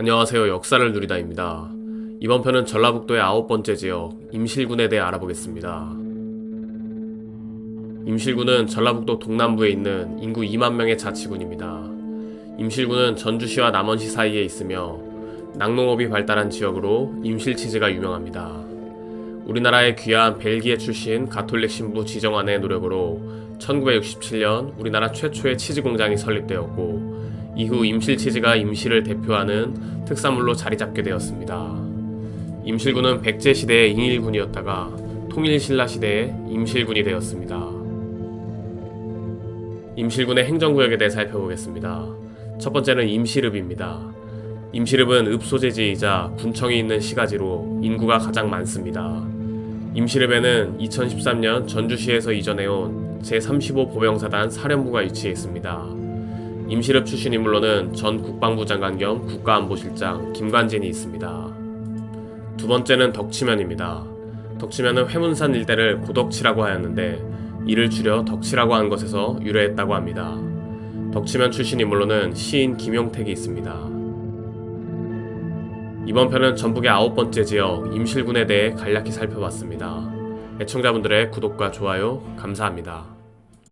안녕하세요. 역사를 누리다입니다. 이번 편은 전라북도의 아홉 번째 지역 임실군에 대해 알아보겠습니다. 임실군은 전라북도 동남부에 있는 인구 2만 명의 자치군입니다. 임실군은 전주시와 남원시 사이에 있으며 낙농업이 발달한 지역으로 임실치즈가 유명합니다. 우리나라의 귀한 벨기에 출신 가톨릭 신부 지정환의 노력으로 1967년 우리나라 최초의 치즈 공장이 설립되었고 이후 임실치즈가 임실을 대표하는 특산물로 자리 잡게 되었습니다. 임실군은 백제 시대의 잉일군이었다가 통일신라 시대의 임실군이 되었습니다. 임실군의 행정구역에 대해 살펴보겠습니다. 첫 번째는 임실읍입니다. 임실읍은 읍소재지이자 군청이 있는 시가지로 인구가 가장 많습니다. 임실읍에는 2013년 전주시에서 이전해온 제35 보병사단 사령부가 위치해 있습니다. 임실읍 출신 인물로는 전 국방부 장관 겸 국가안보실장 김관진이 있습니다. 두 번째는 덕치면입니다. 덕치면은 회문산 일대를 고덕치라고 하였는데 이를 줄여 덕치라고 한 것에서 유래했다고 합니다. 덕치면 출신 인물로는 시인 김용택이 있습니다. 이번 편은 전북의 아홉 번째 지역 임실군에 대해 간략히 살펴봤습니다. 애청자분들의 구독과 좋아요 감사합니다.